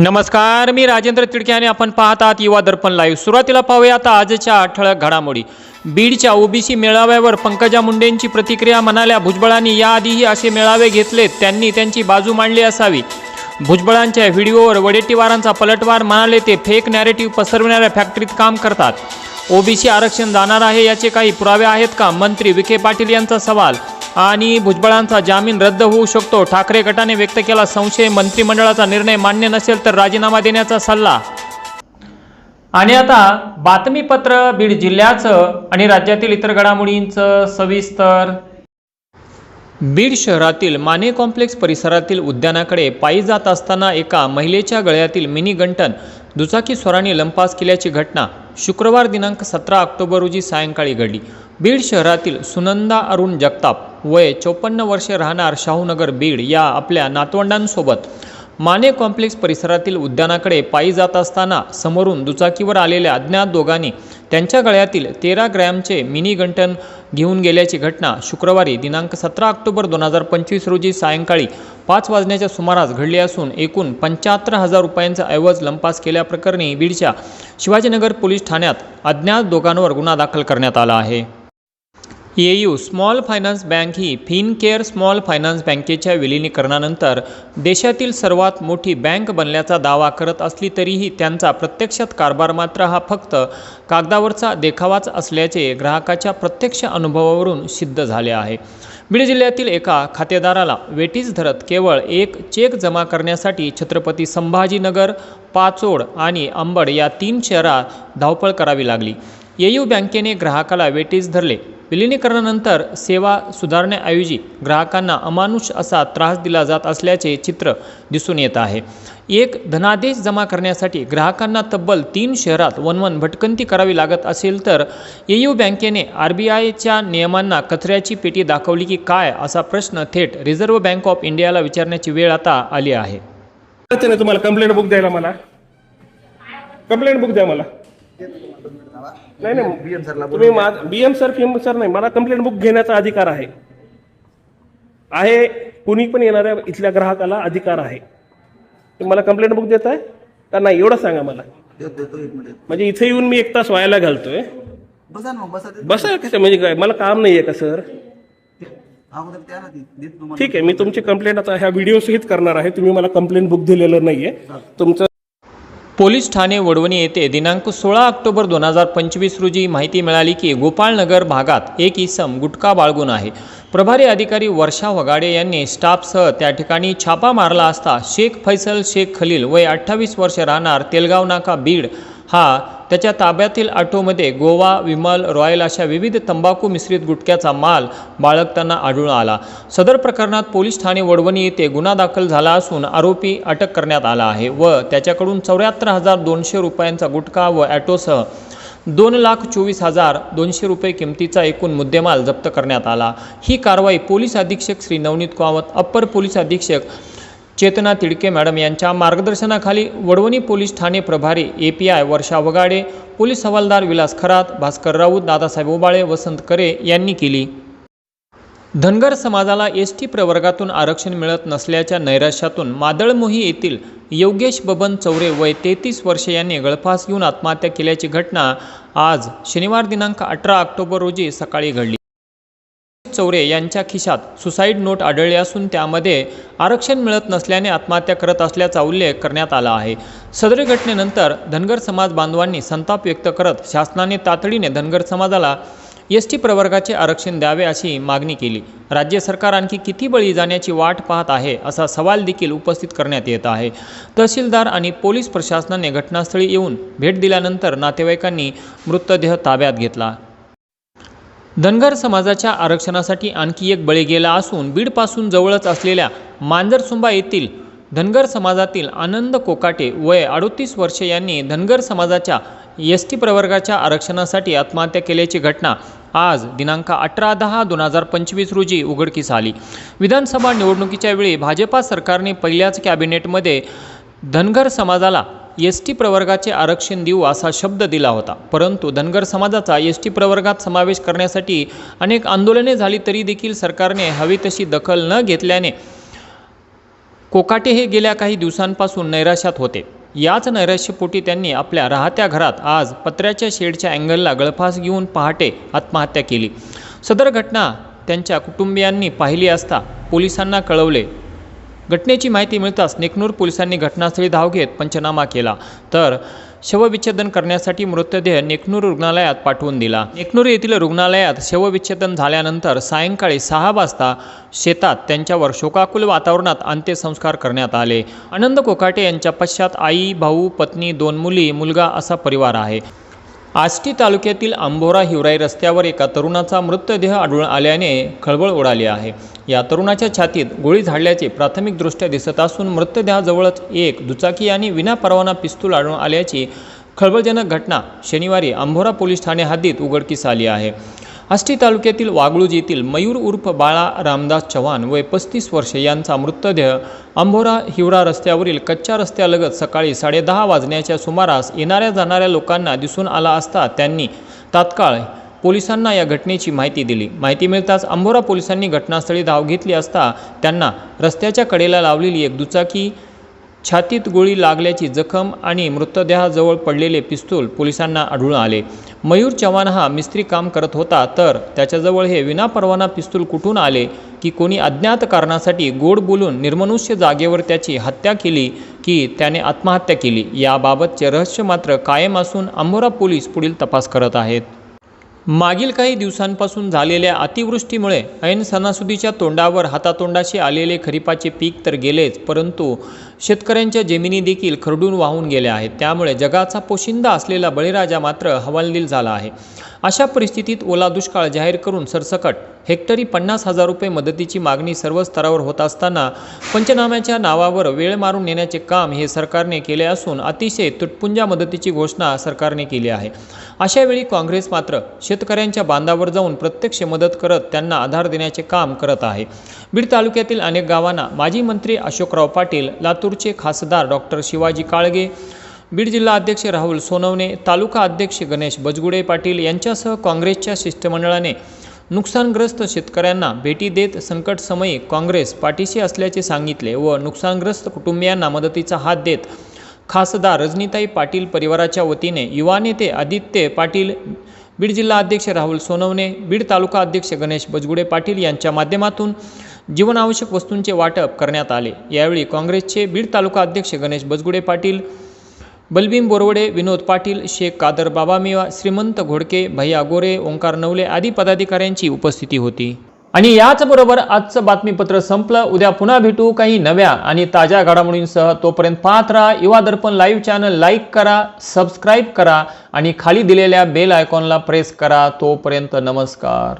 नमस्कार मी राजेंद्र तिडके आणि आपण पाहत आहात युवा दर्पण लाईव्ह सुरुवातीला पाहूया आता आजच्या ठळक घडामोडी. बीडच्या ओबीसी मेळाव्यावर पंकजा मुंडेंची प्रतिक्रिया म्हणाल्या भुजबळांनी याआधीही असे मेळावे घेतलेत त्यांनी त्यांची बाजू मांडली असावी. भुजबळांच्या व्हिडिओवर वडेट्टीवारांचा पलटवार म्हणाले ते फेक नॅरेटिव्ह पसरविणाऱ्या फॅक्टरीत काम करतात. ओबीसी आरक्षण जाणार आहे याचे काही पुरावे आहेत का? मंत्री विखे पाटील यांचा सवाल. आणि भुजबळांचा जामीन रद्द होऊ शकतो. ठाकरे गटाने व्यक्त केला संशय मंत्रिमंडळाचा निर्णय मान्य नसेल तर राजीनामा देण्याचा सल्ला. आणि आता बातमीपत्र बीड जिल्ह्याचं आणि राज्यातील इतर घडामोडींचं सविस्तर. बीड शहरातील माने कॉम्प्लेक्स परिसरातील उद्यानाकडे पायी जात असताना एका महिलेच्या गळ्यातील मिनी गंटन दुचाकी स्वराने लंपास केल्याची घटना शुक्रवार दिनांक सतरा ऑक्टोबर रोजी सायंकाळी घडली. बीड शहरातील सुनंदा अरुण जगताप वय चोपन्न वर्षे राहणार शाहूनगर बीड या आपल्या नातवंडांसोबत माने कॉम्प्लेक्स परिसरातील उद्यानाकडे पायी जात असताना समोरून दुचाकीवर आलेल्या अज्ञात दोघांनी त्यांच्या गळ्यातील तेरा ग्रॅमचे मिनी गंटन घेऊन गेल्याची घटना शुक्रवारी दिनांक सतरा ऑक्टोबर दोन हजार पंचवीस रोजी सायंकाळी पाच वाजण्याच्या सुमारास घडली असून एकूण पंच्याहत्तर हजार रुपयांचा ऐवज लंपास केल्याप्रकरणी बीडच्या शिवाजीनगर पोलीस ठाण्यात अज्ञात दोघांवर गुन्हा दाखल करण्यात आला आहे. येयू स्मॉल फायनान्स बँक ही फिनकेअर स्मॉल फायनान्स बँकेच्या विलिनीकरणानंतर देशातील सर्वात मोठी बँक बनल्याचा दावा करत असली तरीही त्यांचा प्रत्यक्षात कारभार मात्र हा फक्त कागदावरचा देखावाच असल्याचे ग्राहकाच्या प्रत्यक्ष अनुभवावरून सिद्ध झाले आहे. बीड जिल्ह्यातील एका खातेदाराला वेटीस धरत केवळ एक चेक जमा करण्यासाठी छत्रपती संभाजीनगर पाचोड आणि अंबड या तीन शहरात धावपळ करावी लागली. येयू बँकेने ग्राहकाला वेटीस धरले. विलिनीकरणानंतर सेवा सुधारण्याऐवजी ग्राहकांना अमानुष असा त्रास दिला जात असल्याचे चित्र दिसून येत आहे. एक धनादेश जमा करण्यासाठी ग्राहकांना तब्बल तीन शहरात वनवन भटकंती करावी लागत असेल तर एयू बँकेने आर बी आयच्या नियमांना कचऱ्याची पेटी दाखवली की काय असा प्रश्न थेट रिझर्व्ह बँक ऑफ इंडियाला विचारण्याची वेळ आता आली आहे. तुम्हाला कंप्लेंट बुक द्यायला मला. कंप्लेंट बुक द्या मला. नाही नाही. बीएम सरला तुम्ही बीएम सर पीएम सर नाही. मला कंप्लेंट बुक घेण्याचा अधिकार आहे. आहे कुणी पण येणाऱ्या इथल्या ग्राहकाला अधिकार आहे. तुम्ही मला कंप्लेंट बुक देताय? का नाही? एवढं सांगा मला. देतो देतो एक मिनिट. म्हणजे इथे येऊन मी एक तास व्हायला घालतोय. बसा ना बसा. देतो. बसा कसं म्हणजे काय? मला काम नाही आहे का सर देतो ठीक आहे मी तुमची कंप्लेंट आता ह्या व्हिडिओ सहित करणार आहे. तुम्ही मला कंप्लेंट बुक दिलेलं नाहीये. तुमचं पोलीस ठाणे वडवणी येथे दिनांक सोळा ऑक्टोबर दोन हजार पंचवीस रोजी माहिती मिळाली की गोपाळनगर भागात एक इसम गुटखा बाळगून आहे. प्रभारी अधिकारी वर्षा वगाडे यांनी स्टाफसह त्या ठिकाणी छापा मारला असता शेख फैसल शेख खलील वय अठ्ठावीस वर्ष राहणार तेलगाव नाका बीड हा त्याच्या ताब्यातील ऑटोमध्ये गोवा विमल रॉयल अशा विविध तंबाखू मिश्रित गुटख्याचा माल बाळगताना आढळून आला. सदर प्रकरणात पोलीस ठाणे वडवणी येथे गुन्हा दाखल झाला असून आरोपी अटक करण्यात आला आहे व त्याच्याकडून चौऱ्याहत्तर हजार दोनशे रुपयांचा गुटखा व ॲटोसह दोन लाख चोवीस हजार दोनशे रुपये किमतीचा एकूण मुद्देमाल जप्त करण्यात आला. ही कारवाई पोलीस अधीक्षक श्री नवनीत कामत अप्पर पोलीस अधीक्षक चेतना तिडके मॅडम यांच्या मार्गदर्शनाखाली वडवणी पोलीस ठाणे प्रभारी A P I Varsha Wagade police हवालदार विलास खरात भास्कर राऊत दादासाहेब ओबाळे वसंत करे यांनी केली. धनगर समाजाला एस टी प्रवर्गातून आरक्षण मिळत नसल्याच्या नैराश्यातून मादळमोही येथील योगेश बबन चौरे वय तेहतीस वर्षे यांनी गळफास घेऊन आत्महत्या केल्याची घटना आज शनिवार दिनांक अठरा ऑक्टोबर रोजी सकाळी घडली. चौरे यांच्या खिशात सुसाईड नोट आढळली असून त्यामध्ये आरक्षण मिळत नसल्याने आत्महत्या करत असल्याचा उल्लेख करण्यात आला आहे. सदर घटनेनंतर धनगर समाज बांधवांनी संताप व्यक्त करत शासनाने तातडीने धनगर समाजाला एस टी प्रवर्गाचे आरक्षण द्यावे अशी मागणी केली. राज्य सरकार आणखी किती बळी जाण्याची वाट पाहत आहे असा सवाल देखील उपस्थित करण्यात येत आहे. तहसीलदार आणि पोलीस प्रशासनाने घटनास्थळी येऊन भेट दिल्यानंतर नातेवाईकांनी मृतदेह ताब्यात घेतला. धनगर समाजाच्या आरक्षणासाठी आणखी एक बळी गेला असून बीडपासून जवळच असलेल्या मांजरसुंबा येथील धनगर समाजातील आनंद कोकाटे वय अडोतीस वर्षे यांनी धनगर समाजाच्या एस टी प्रवर्गाच्या आरक्षणासाठी आत्महत्या केल्याची घटना आज दिनांक अठरा दहा दोन हजार पंचवीस रोजी उघडकीस आली. विधानसभा निवडणुकीच्या वेळी भाजपा सरकारने पहिल्याच कॅबिनेटमध्ये धनगर समाजाला एस टी प्रवर्गाचे आरक्षण देऊ असा शब्द दिला होता. परंतु धनगर समाजाचा एस टी प्रवर्गात समावेश करण्यासाठी अनेक आंदोलने झाली तरी देखील सरकारने हवी तशी दखल न घेतल्याने कोकाटे हे गेल्या काही दिवसांपासून नैराश्यात होते. याच नैराश्यपोटी त्यांनी आपल्या राहत्या घरात आज पत्र्याच्या शेडच्या अँगलला गळफास घेऊन पहाटे आत्महत्या केली. सदर घटना त्यांच्या कुटुंबियांनी पाहिली असता पोलिसांना कळवले घटनेची माहिती मिळताच नेकनूर पोलिसांनी घटनास्थळी धाव घेत पंचनामा केला. तर शवविच्छेदन करण्यासाठी मृतदेह नेकनूर रुग्णालयात पाठवून दिला. नेकनूर येथील रुग्णालयात शवविच्छेदन झाल्यानंतर सायंकाळी सहा वाजता शेतात त्यांच्यावर शोकाकुल वातावरणात अंत्यसंस्कार करण्यात आले. आनंद कोकाटे यांच्या पश्चात आई भाऊ पत्नी दोन मुली मुलगा असा परिवार आहे. आष्टी तालुक्यातील आंबोरा हिवराई रस्त्यावर एका तरुणाचा मृतदेह आढळून आल्याने खळबळ उडाली आहे. या तरुणाच्या छातीत गोळी झाडल्याचे प्राथमिकदृष्ट्या दिसत असून मृतदेहाजवळच एक दुचाकी आणि विनापरवाना पिस्तूल आढळून आल्याची खळबळजनक घटना शनिवारी आंबोरा पोलीस ठाणे हद्दीत उघडकीस आली आहे. आष्टी तालुक्यातील वागळूज येथील मयूर उर्फ बाळा रामदास चव्हाण वय पस्तीस वर्ष यांचा मृतदेह अंभोरा हिवरा रस्त्यावरील कच्च्या रस्त्यालगत सकाळी साडेदहा वाजण्याच्या सुमारास येणाऱ्या जाणाऱ्या लोकांना दिसून आला असता त्यांनी तात्काळ पोलिसांना या घटनेची माहिती दिली. माहिती मिळताच अंभोरा पोलिसांनी घटनास्थळी धाव घेतली असता त्यांना रस्त्याच्या कडेला लावलेली एक दुचाकी छातीत गोळी लागल्याची जखम आणि मृतदेहाजवळ पडलेले पिस्तूल पोलिसांना आढळून आले. मयूर चव्हाण हा मिस्त्री काम करत होता तर त्याच्याजवळ हे विनापरवाना पिस्तूल कुठून आले की कोणी अज्ञात कारणासाठी गोड बोलून निर्मनुष्य जागेवर त्याची हत्या केली की त्याने आत्महत्या केली? याबाबतचे रहस्य मात्र कायम असून अंबोरा पोलीस पुढील तपास करत आहेत. मागील काही दिवसांपासून झालेल्या अतिवृष्टीमुळे ऐन सणासुदीच्या तोंडावर हातातोंडाशी आलेले खरीपाचे पीक तर गेलेच परंतु शेतकऱ्यांच्या जमिनी देखील खरडून वाहून गेल्या आहेत. त्यामुळे जगाचा पोशिंदा असलेला बळीराजा मात्र हवालदिल झाला आहे. अशा परिस्थितीत ओला दुष्काळ जाहीर करून सरसकट हेक्टरी पन्नास हजार रुपये मदतीची मागणी सर्व स्तरावर होत असताना पंचनाम्याच्या नावावर वेळ मारून नेण्याचे काम हे सरकारने केले असून अतिशय तुटपुंजा मदतीची घोषणा सरकारने केली आहे. अशावेळी काँग्रेस मात्र शेतकऱ्यांच्या बांधावर जाऊन प्रत्यक्ष मदत करत त्यांना आधार देण्याचे काम करत आहे. बीड तालुक्यातील अनेक गावांना माजी मंत्री अशोकराव पाटील लातूरचे खासदार डॉक्टर शिवाजी काळगे बीड जिल्हा अध्यक्ष राहुल सोनवणे तालुका अध्यक्ष गणेश बजगुडे पाटील यांच्यासह काँग्रेसच्या शिष्टमंडळाने नुकसानग्रस्त शेतकऱ्यांना भेटी देत संकटसमयी काँग्रेस पाठीशी असल्याचे सांगितले व नुकसानग्रस्त कुटुंबियांना मदतीचा हात देत खासदार रजनीताई पाटील परिवाराच्या वतीने युवा नेते आदित्य पाटील बीड जिल्हा अध्यक्ष राहुल सोनवणे बीड तालुका अध्यक्ष गणेश बजगुडे पाटील यांच्या माध्यमातून जीवनावश्यक वस्तूंचे वाटप करण्यात आले. यावेळी काँग्रेसचे बीड तालुका अध्यक्ष गणेश बजगुडे पाटील बलबीम बोरवडे विनोद पाटील शेख कादर बाबामिवा श्रीमंत घोडके भैया गोरे ओंकार नवले आदी पदाधिकाऱ्यांची उपस्थिती होती. आणि याचबरोबर आजचं बातमीपत्र संपलं. उद्या पुन्हा भेटू काही नव्या आणि ताज्या घडामोडींसह. तोपर्यंत पाहत राहा Yuva Darpan live channel like करा सबस्क्राईब करा आणि खाली दिलेल्या बेल आयकॉनला प्रेस करा. तोपर्यंत नमस्कार.